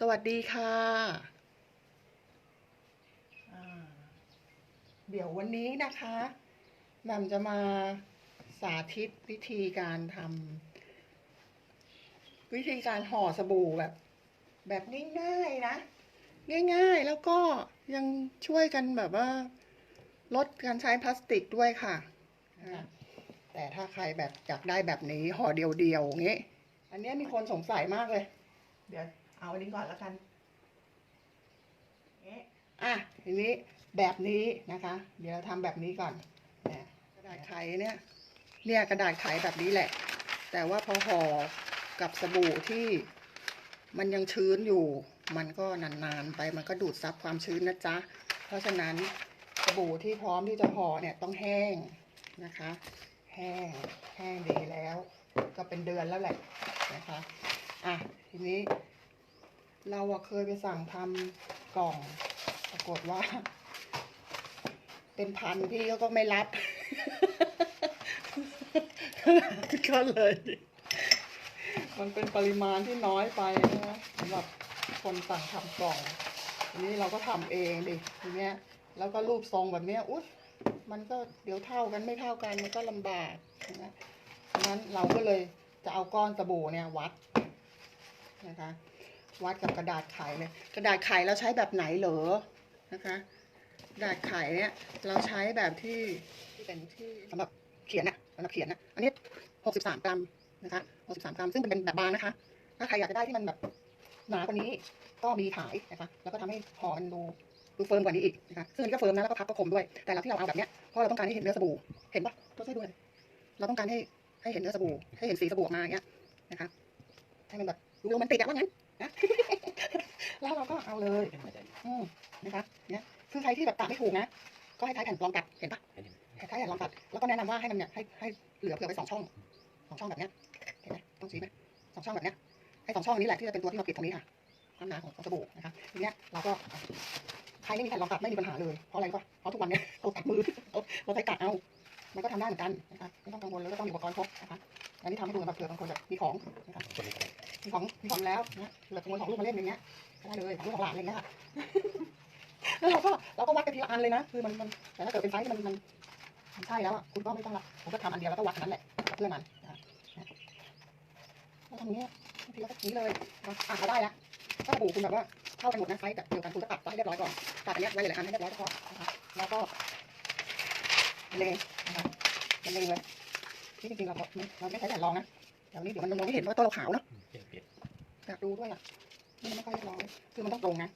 สวัสดีค่ะอ่าเดี๋ยววันนี้นะคะแหม่มจะมาสาธิตวิธีการทำวิธีการห่อสบู่แบบ แบบง่ายๆนะ ง่ายๆแล้วก็ยังช่วยกันแบบว่า ลดการใช้พลาสติกด้วยค่ะอ่าแต่ถ้าใครแบบอยากได้แบบนี้ห่อเดียวๆอย่างนี้ อันเนี้ยมีคนสงสัยมากเลย เดี๋ยว เอาอันนี้ก่อนแล้วกันเอ๊ะอะทีนี้แบบนี้นะคะ เดี๋ยวทำแบบนี้ก่อนกระดาษไขเนี่ย เนี่ยกระดาษไขแบบนี้แหละ แต่ว่าพอห่อกับสบู่ที่มันยังชื้นอยู่ มันก็นานๆไปมันก็ดูดซับความชื้นนะจ๊ะ เพราะฉะนั้นสบู่ที่พร้อมที่จะห่อเนี่ยต้องแห้งนะคะ แห้งแห้งดีแล้ว ก็เป็นเดือนแล้วแหละนะคะ อะทีนี้ เราอะเคยไปสั่งทำกล่อง ปรากฏว่า เป็นพันพี่เขาก็ไม่รับก็เลย มันเป็นปริมาณที่น้อยไปนะสำหรับคนสั่งทำกล่องทีนี้เราก็ทำเองดิทีเนี้ย แล้วก็รูปทรงแบบเนี้ยอุ๊ยมันก็เดี๋ยวเท่ากันไม่เท่ากันมันก็ลำบากนะฉะนั้นเราก็เลยจะเอาก้อนสบู่เนี่ยวัดนะคะ วัดกับกระดาษไขเลย กระดาษไขเราใช้แบบไหนเหรอนะคะกระดาษไขเนี่ยเราใช้แบบที่ที่เป็นที่สำหรับเขียนอะสำหรับเขียนอะอันนี้63กรัมนะคะ63กรัมซึ่งเป็นแบบบางนะคะ ถ้าใครอยากจะได้ที่มันแบบหนากว่านี้ก็มีขายนะคะ แล้วก็ทำให้ห่อมันดูดูเฟิร์มกว่านี้อีกนะคะซึ่งอันนี้ก็เฟิร์มนะแล้วก็พับก็คมด้วย แต่เราที่เราเอาแบบเนี้ยเพราะเราต้องการให้เห็นเนื้อสบู่เห็นปะตัวช่วยด้วยเราต้องการให้ให้เห็นเนื้อสบู่ให้เห็นสีสบู่ออกมาอย่างเงี้ยนะคะให้มันแบบดูโรแมนติกอะว่างั้น นะแล้วเราก็เอาเลยอืมนะคะเนี่ยคือใครที่แบบตัดไม่ถูกนะก็ให้ใช้แผ่นรองตัดเห็นปะใช้แผ่นรองตัดแล้วก็แนะนำว่าให้มันเนี่ยให้ให้เหลือเผื่อไปสองช่องสองช่องแบบเนี้ยเห็นไหมต้องชี้ไหมสองช่องแบบเนี้ยให้สองช่องนี้แหละที่จะเป็นตัวที่มาปิดตรงนี้ค่ะความหนาของสบู่นะคะทีเนี้ยเราก็ใครไม่มีแผ่นรองตัดไม่มีปัญหาเลยเพราะอะไรรู้ปะเพราะทุกวันเนี้ยเราตัดมือเราใช้ตัดเอามันก็ทำได้เหมือนกันนะคะไม่ต้องกังวลแล้วก็ต้องมีอุปกรณ์ครบนะคะอันนี้ทำให้ดูแบบเผื่อบางคนแบบมีของนะคะ มีของมีของแล้วนะแบบขโมยของลูกมาเล่นอย่างเงี้ยก็ได้เลยของลูกของหลานอะไรเงี้ยค่ะแล้วเราก็เราก็วัดกันทีละอันเลยนะ คือมันมันแต่ถ้าเกิดเป็นไซส์ที่มันมันมันใช่แล้วอะคุณก็ไม่ต้องละผมก็ทำอันเดียวแล้วก็วัดอันนั้นแหละเพื่อนมันนะทำอย่างเงี้ยบางทีเราก็นี้เลยอะเราได้แล้วถ้าสบู่คุณแบบว่าเท่ากันหมดนะไซส์แบบเดียวกันคุณก็ตัดไว้ให้เรียบร้อยก่อนตัดอันเนี้ยไว้หลายอันให้เรียบร้อยก็พอนะคะแล้วก็เลงนะคะเลงเลยที่จริงๆเราเราไม่ใช้แผ่นรองนะเดี๋ยวนี้เดี๋ยวมันมองไม่เห็นว่าตัวเราขาวเนาะ อยากดูด้วยอะนี่มันไม่ค่อยเรียบร้อยคือมันต้องตรงนะ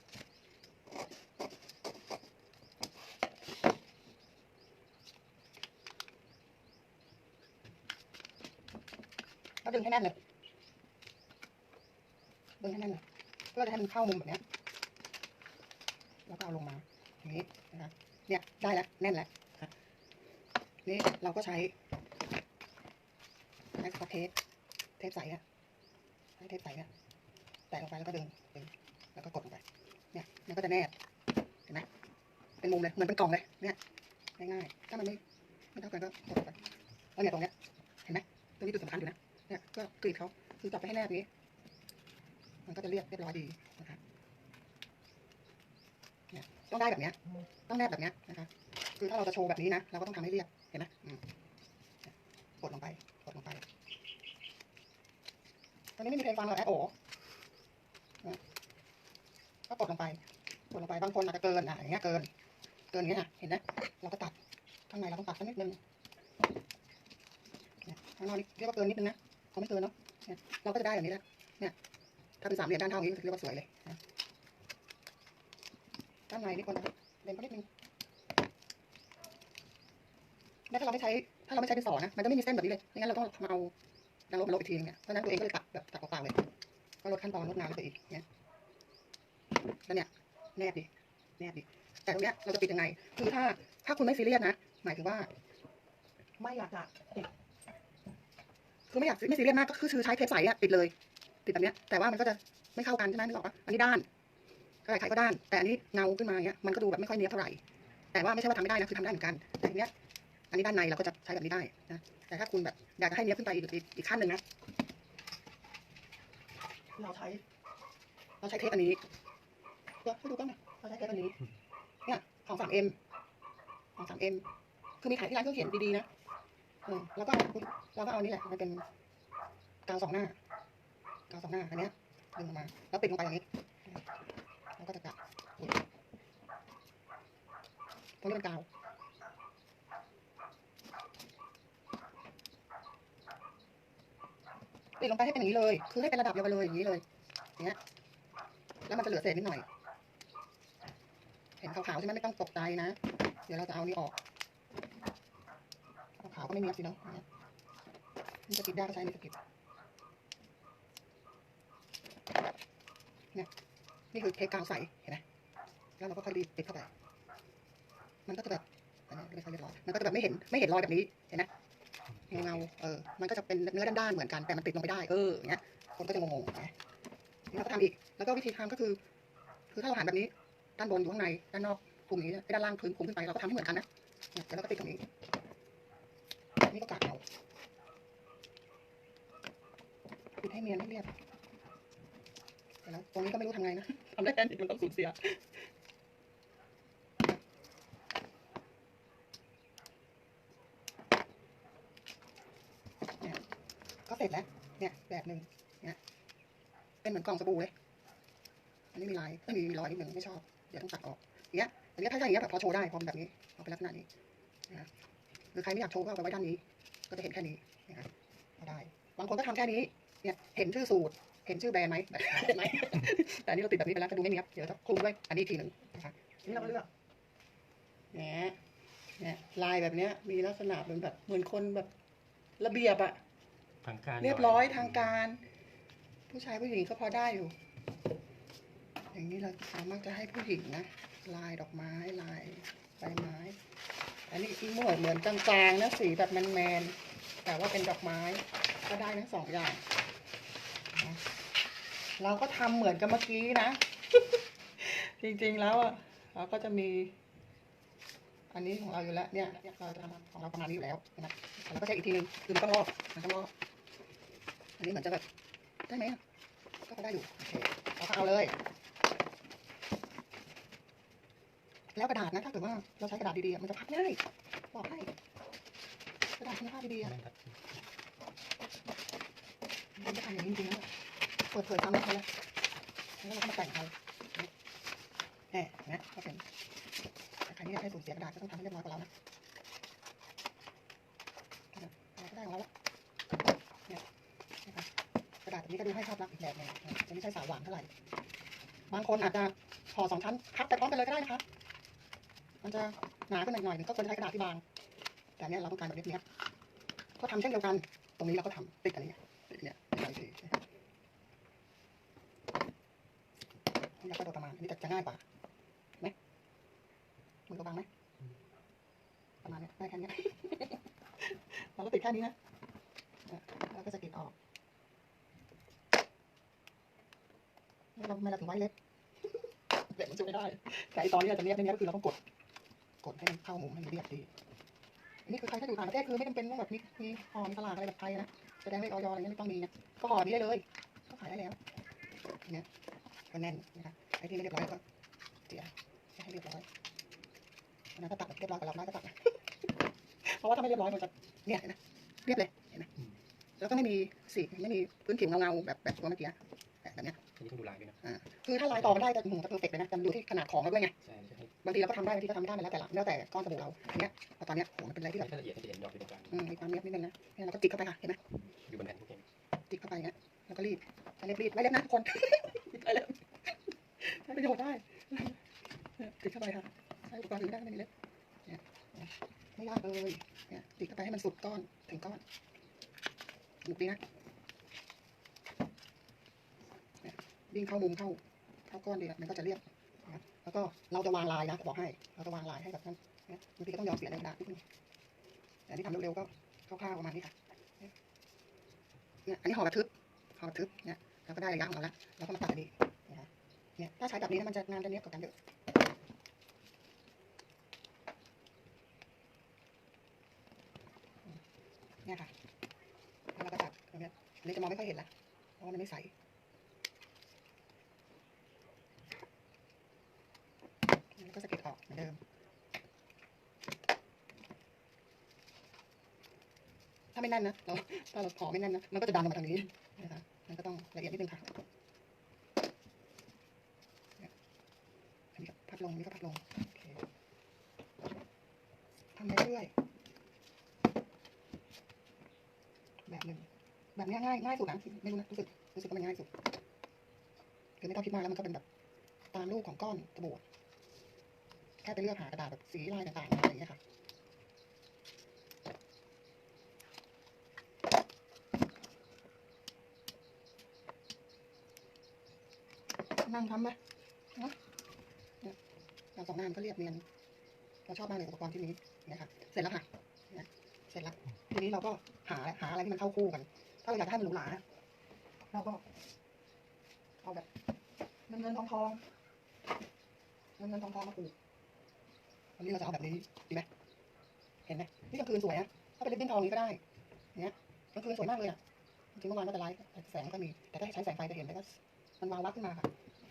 แล้วดึงให้แน่นเลย ดึงให้แน่นเลยเพื่อจะให้มันเข้ามุมแบบนี้แล้วก็เอาลงมาอย่างนี้นะคะเนี่ยได้แล้วแน่นแล้วนี่เราก็ใช้ใช้สกอตเทปเทปใสอะใช้เทปใสอะ แตะลงไปแล้วก็ดึงดึงแล้วก็กดลงไป เนี่ย มันก็จะแนบ เห็นไหมเป็นมุมเลย เหมือนเป็นกล่องเลย เนี่ย ง่ายๆ ถ้ามันไม่ไม่เท่ากันก็กดลงไป แล้วเนี่ยตรงเนี้ย เห็นไหมตรงนี้จุดสำคัญอยู่นะ เนี่ย ก็กรีดเขาคือจับไปให้แนบอย่างนี้ มันก็จะเรียบเรียบร้อยดีนะคะเนี่ย ต้องได้แบบเนี้ย ต้องแนบแบบเนี้ยนะคะ คือถ้าเราจะโชว์แบบนี้นะ เราก็ต้องทำให้เรียบ เห็นไหมกดลงไป กดลงไปตอนนี้ไม่มีเพลงฟังหรอกแอดโอ ก็กดลงไปกดลงไปบางคนอาจจะเกินอะอย่างเงี้ยเกิน เกินอย่างเงี้ยเห็นไหมเราก็ตัดข้างในเราต้องตัดสักนิดนึงข้างนอกนี่เรียกว่าเกินนิดนึงนะเขาไม่เกินเนาะเราก็จะได้แบบนี้แหละเนี่ย ถ้าเป็นสามเหลี่ยมด้านเท่านี้เรียกว่าสวยเลยด้านในนี่ควรจะเล็มก็นิดนึงแล้วถ้าเราไม่ใช้ถ้าเราไม่ใช้ดินสอนะมันจะไม่มีเส้นแบบนี้เลยไม่งั้นเราต้องมาเอาดังลบมาลบอีกทีนึงเนี่ยเพราะฉะนั้นตัวเองก็เลยตัดแบบตัดเปล่าๆเลย ก็ลดขั้นตอนลดน้ำไปอีกเนี่ยแล้วเนี่ยแนบดิแนบดิแต่ตรงเนี้ยเราจะปิดยังไง คือถ้าถ้าคุณไม่ซีเรียสนะ หมายถึงว่า ไม่อยากจะปิดคือไม่อยากไม่ซีเรียสมากก็คือใช้เทปใสอะปิดเลยปิดแบบเนี้ย แต่ว่ามันก็จะไม่เข้ากันใช่ไหมนึกออกปะอันนี้ด้านก็ไขก็ด้าน แต่อันนี้เงาขึ้นมาอย่างเงี้ยมันก็ดูแบบไม่ค่อยเนี้ยเท่าไหร่แต่ว่าไม่ใช่ว่าทำไม่ได้นะคือทำได้เหมือนกันแต่ทีเนี้ยอันนี้ด้านในเราก็จะใช้แบบนี้ได้นะแต่ถ้าคุณแบบอยากจะให้เนี้ยขึ้นไปอีกอีกอีกขั้นหนึ่งนะ เราใช้ เราใช้เทปอันนี้เดี๋ยวให้ดูกล้องหน่อยเราใช้เทปอันนี้ เนี่ยของสามเอ็มของสามเอ็มคือมีขายที่ร้านเครื่องเขียนดีๆนะเออแล้วก็เราก็เอานี่แหละมันเป็นกาวสองหน้ากาวสองหน้าอันเนี้ยดึงออกมา แล้วติดลงไปอย่างนี้แล้วก็จะกะตรงนี้เป็นกาว ติดลงไปให้เป็นอย่างนี้เลย คือให้เป็นระดับเดียวกันเลยอย่างนี้เลยเงี้ย แล้วมันจะเหลือเศษนิดหน่อย เห็นขาวๆใช่ไหมไม่ต้องตกใจนะ เดี๋ยวเราจะเอานี่ออก ขาวๆก็ไม่มีสิเนาะเนี่ยมันจะติดได้ก็ใช้นี่จะติดเนี่ย นี่คือเทปกาวใส เห็นไหมแล้วเราก็ค่อยรีดติดเข้าไป มันก็จะแบบอันนี้ไม่ใช่เรียบร้อยมันก็จะแบบไม่เห็น ไม่เห็นรอยแบบนี้ เห็นไหม เงาเออ มันก็จะเป็นเนื้อด้านๆเหมือนกันแต่มันติดลงไปได้เอออย่างเงี้ยคนก็จะงงๆเห็นไหมนี่เราก็ทำอีก แล้วก็วิธีทำก็คือ คือถ้าเราหันแบบนี้ ด้านบนอยู่ข้างใน ด้านนอกกลุ่มนี้ไอ้ด้านล่างพื้นกลุ่มขึ้นไปเราก็ทำให้เหมือนกันนะเนี่ยแล้วเราก็ติดตรงนี้ นี่ก็กากเอาปิดให้เนียนให้เรียบแล้วตรงนี้ก็ไม่รู้ทำไงนะทำได้แค่นี้มันต้องสูญเสีย ก็ เสร็จแล้ว เนี่ยแบบหนึ่งเนี่ยเป็นเหมือนกล่องสบู่เลย อันนี้มีลายไม่มีมีรอยนิดหนึ่งไม่ชอบ เดี๋ยวต้องตัดออกอย่างเงี้ยอันนี้ถ้าใช่อย่างเงี้ยแบบพอโชว์ได้พอแบบนี้เอาเป็นลักษณะนี้นะหรือใครไม่อยากโชว์ก็เอาไปไว้ด้านนี้ ก็จะเห็นแค่นี้นะก็ได้ บางคนก็ทำแค่นี้ เนี่ย เห็นชื่อสูตร เห็นชื่อแบรนด์ไหมเห็นไหมแต่อันนี้เราติดแบบนี้ไปแล้วก็ดูไม่เนียบเดี๋ยวจะคลุมด้วยอันนี้อีกทีหนึ่งนะคะนี่เราก็เลือกเนี่ยเนี่ยลายแบบเนี้ยมีลักษณะเป็นแบบเหมือนคนแบบระเบียบอะ ทางการเรียบร้อยทางการ ผู้ชายผู้หญิงก็พอได้อยู่ อย่างนี้เราสามารถจะให้ผู้หญิงนะ ลายดอกไม้ลายใบไม้ อันนี้อีเหมือนเหมือนจางๆนะสีแบบแมนๆแต่ว่าเป็นดอกไม้ก็ได้ทั้งสองอย่างนะเราก็ทำเหมือนกับเมื่อกี้นะ จริงๆแล้วอะเราก็จะมี อันนี้ของเราอยู่แล้ว เนี่ยเราจะทำของเราประมาณนี้อยู่แล้วนะแต่เราก็ใช้อีกทีนึงคือมันต้องรอบมันต้องรอบอันนี้เหมือนจะแบบได้ไหมก็ได้อยู่โอเคเอาก็เอาเลย แล้วกระดาษนะถ้าเกิดว่าเราใช้กระดาษดีๆมันจะพับง่ายบอกให้กระดาษคุณภาพดีๆอะมันจะทำอย่างนี้จริงๆนะเปิดเผยความลับเขาแล้วแล้วเราก็มาแต่งเขาแหมนะก็เป็น แต่ใครที่อยากให้สูญเสียกระดาษก็ต้องทำให้เรียบร้อยกว่าเรานะเราก็ได้ของเราแล้วเนี่ยกระดาษแบบนี้ก็ดูให้ภาพลักษณ์อีกแบบหนึงจะไม่ใช่สาวหวานเท่าไหร่ บางคนอาจจะห่อสองชั้นพับไปพร้อมกันเลยก็ได้นะคะ มันจะหนาขึ้นหน่อยๆนึงก็ควรจะใช้กระดาษที่บาง แต่เนี้ยเราต้องการแบบนี้ครับก็ทำเช่นเดียวกัน ตรงนี้เราก็ทำติดกันนี้ติดเนี่ยติดกันทีนะครับนี่เราก็โดยประมาณอันนี้จะง่ายกว่า มือเราบางไหมประมาณนี้ได้แค่นี้ยเราก็ติดแค่นี้นะเนี่ยแล้วก็จะติดออกล้วเราทำไมเราถึงไว้เล็บเล็บมันช่วยไม่ได้ แต่ตอนนี้เราจะเรียเรียก็คือเราต้องกด กดให้มันเข้ามุมให้มันเรียบดีอันนี้คือใครถ้าอยู่ต่างประเทศคือไม่จำเป็นต้องแบบมีมีห่อมตลาดอะไรแบบไทยนะแสดงเลขออยอะไรเงี้ยไม่ต้องมีนะก็ห่อนี้ได้เลยก็ขายได้แล้วเนี่ยก็แน่นนะคะไอ้ที่ไม่เรียบร้อยก็เสียให้เรียบร้อย นนั้นถ้าตัดแบบเรียบร้อยกับเราได้ก็ตัดนะเพราะว่าถ้าไม่เรียบร้อยมันจะเนี่ยเห็นไหมเรียบเลยเห็นไหมแล้วก็ไม่มีสีไม่มีพื้นผิวเงาๆแบบแบบตัวเมื่อกี้แบบแบบเนี้ยอันนี้ต้องดูลายด้วยนะคือถ้าลายต่อมันได้จะหืมจะเพอร์เฟกเลยนะแต่มันอยู่ที่ขนาดของเราด้วยไงใช่ใช่ให้บางทีเราก็ทำได้บางทีก็ทำไม่ได้มันแล้วแต่ละแล้วแต่ก้อนสบู่เราอันเนี้ยพอตอนเนี้ยโหมันเป็นอะไรที่แบบถ้าละเอียดให้จะเห็นดอกอยู่ตรงกลางอืมมีความเนียบนิดนึงนะเนี่ยเราก็จิกเข้าไปค่ะเห็นไหมอยู่บนแผ่นทุกอย่างจิกเข้าไปอย่างเงี้ยแล้วก็รีดใช้เล็บรีดไม่เล็บนะทุกคนใช้เล็บใช้ประโยชน์ได้เนี่ยจิกเข้าไปค่ะ ใช้อุปกรณ์อื่นได้ไม่มีเล็บเนี่ยไม่ยากเลยเนี่ยจิกเข้าไปให้มันสุดก้อนถึงก้อนสนุกดีนะเนี่ยวิ่งเข้ามุมเข้าเข้าก้อนดีอะมันก็จะเรียบแล้วก็เราจะวางลายนะบอกให้ เราจะวางลายให้แบบนั้นบางทีก็ต้องยอมเสียในกระดาษนิดนึงแต่อันนี้ทำเร็วๆก็คร่าวๆประมาณนี้ค่ะเนี่ยอันนี้ห่อแบบทึบห่อแบบทึบเนี่ยเราก็ได้ระยะของเราแล้วเราก็มาตัดอันนี้เนี่ยถ้าใช้แบบนี้นะมันจะงานจะเนี้ยบกว่ากันเยอะ เนี่ยค่ะแล้วเราก็จับตรงนี้อันนี้จะมองไม่ค่อยเห็นละเพราะว่ามันไม่ใสมัก็สะเก็ดออกเหมือนเดิมถ้าไม่นั่นนะเราถ้าเราขอไม่นั่นนะมันก็จะดันลงมาทางนี้นะคะมันก็ต้องละเอียดนิดนึงค่ะอันนี้ก็พัดลงนี่ก็พัดลงทำไปเรื่อย เนี้ยง่ายง่ายสุดนะไม่รู้นะรู้สึกรู้สึกว่ามันง่ายสุดคือไม่ต้องคิดมากแล้วมันก็เป็นแบบตามรูปของก้อนสบู่แค่ไปเลือกหากระดาษแบบสีลายต่างๆอะไรอย่างเงี้ยค่ะนั่งทำไหมนะเนี่ยเราสองหน้ามันก็เรียบเนียนเราชอบมากเลยอุปกรณ์ที่นี้เนี่ยค่ะเสร็จแล้วค่ะเนี่ยเสร็จแล้วทีนี้เราก็หาหาอะไรที่มันเข้าคู่กัน ถ้าเราอยากให้มันหรูหราเราก็เอาแบบเงินเงินทองทองเงินเงินทองทองมาปลูกวันนี้เราจะเอาแบบนี้ดีไหมเห็นไหมนี่กลางคืนสวยนะถ้าเป็นริบบิ้นทองนี้ก็ได้เนี่ยกลางคืนสวยมากเลยอะจริงเมื่อวานก็จะไลฟ์แต่แสงก็มี แต่ถ้าใช้แสงไฟจะเห็นเลยก็มันวาววับขึ้นมาค่ะ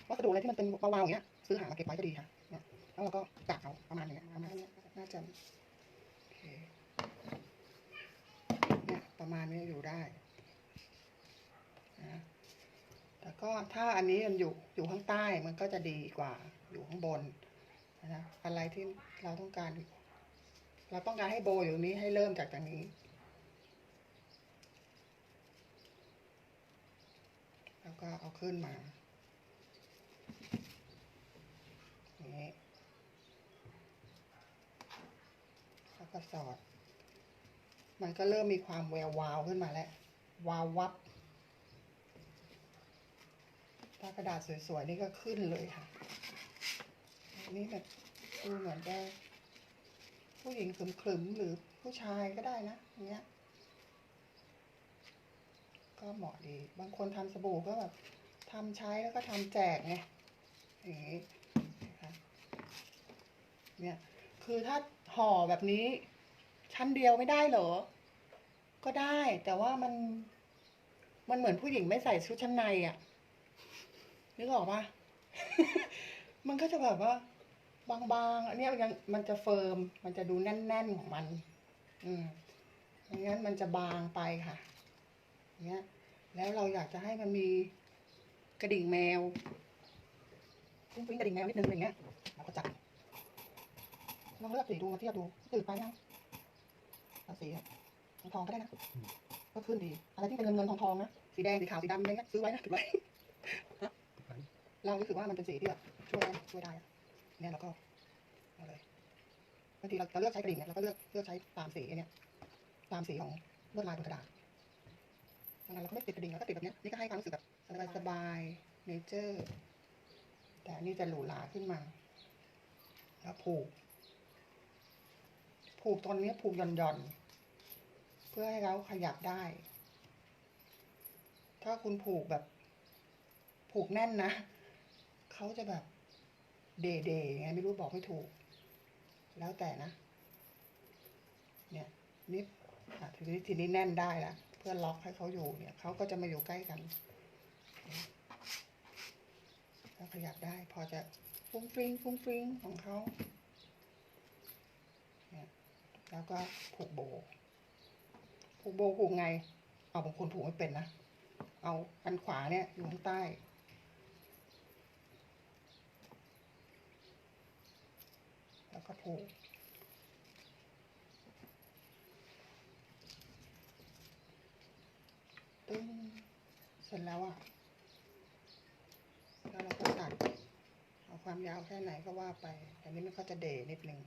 วัสดุอะไรที่มันเป็นวาวๆอย่างเงี้ย ซื้อหามาเก็บไว้ก็ดีค่ะเนี่ยแล้วเราก็กะเอาประมาณเนี้ยประมาณนี้น่าจะโอเคเนี่ยประมาณนี้อยู่ได้นะแต่ก็ ถ้าอันนี้มันอยู่อยู่ข้างใต้มันก็จะดีกว่าอยู่ข้างบนนะอะไรที่เราต้องการ เราต้องการให้โบอยู่นี้ให้เริ่มจากตรงนี้แล้วก็เอาขึ้นมานี้แล้วก็สอด มันก็เริ่มมีความแวววาวขึ้นมาแล้ววาววับ ถ้ากระดาษสวยๆนี่ก็ขึ้นเลยค่ะนนี้แบบดูเหมือนจะผู้หญิงขรึมๆหรือผู้ชายก็ได้นะเงี้ย ก็เหมาะดี บางคนทำสบู่ก็แบบทำใช้แล้วก็ทำแจกไงอย่างนี้นะคะเนี่ยคือถ้าห่อแบบนี้ ชั้นเดียวไม่ได้เหรอ ก็ได้แต่ว่ามัน มันเหมือนผู้หญิงไม่ใส่ชุดชั้นในอะ่ะ นึกออกปะมันก็จะแบบว่า บางๆ อันนี้ยังมันจะเฟิร์ม มันจะดูแน่นๆของมัน อืมไม่งั้นมันจะบางไปค่ะเงี้ย แล้วเราอยากจะให้มันมีกระดิ่งแมวฟุ้งฟิ้งกระดิ่งแมวนิดนึงอย่างเงี้ยเราก็จับลองเลือกสีดูมาเทียบดูตื่นไปยังเอาสีทองก็ได้นะ ก็ขึ้นดี อะไรที่เป็นเงินเงินทองทองนะ สีแดง สีขาว สีดำอะไรเงี้ยซื้อไว้นะเก็บไว้ เรารู้สึกว่ามันเป็นสีที่แบบช่วยได้ช่วยได้เนี่ยเราก็เอาเลยบางทีเราเราเลือกใช้กระดิ่งเนี่ยเราก็เลือกเลือกใช้ตามสีเนี่ยตามสีของลวดลายบนกระดาษบางอันเราก็ไม่ติดกระดิ่งเราก็ติดแบบเนี้ยนี่ก็ให้ความรู้สึกแบบสบายสบายเนเจอร์แต่นี่จะหรูหราขึ้นมา แล้วผูก ผูกตอนนี้ผูกหย่อนหย่อนๆเพื่อให้เราขยับได้ ถ้าคุณผูกแบบ ผูกแน่นนะ เขาจะแบบเดเดไงไม่รู้บอกไม่ถูก แล้วแต่นะ เนี่ยนิดอ่ทีนี้ทีนี้แน่นได้ละเพื่อล็อกให้เขาอยู่เนี่ยเขาก็จะมาอยู่ใกล้กันแล้วขยับได้ พอจะฟุ้งฟิ้งฟุ้งฟิ้งของเขาเนี่ยแล้วก็ผูกโบผูกโบผูกไง เอาบางคนผูกไม่เป็นนะ เอาอันขวาเนี่ยอยู่ข้างใต้ แล้วก็ผูกตึ้งเสร็จแล้วอะแล้วเราก็ตัดเอาความยาวแค่ไหนก็ว่าไปอันนี้มันก็จะเดนิดนึง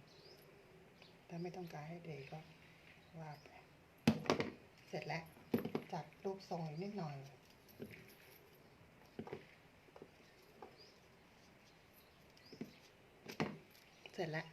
ถ้าไม่ต้องการให้เดก็ว่าไปเสร็จแล้วจัดรูปทรงนิดหน่อยเสร็จแล้ว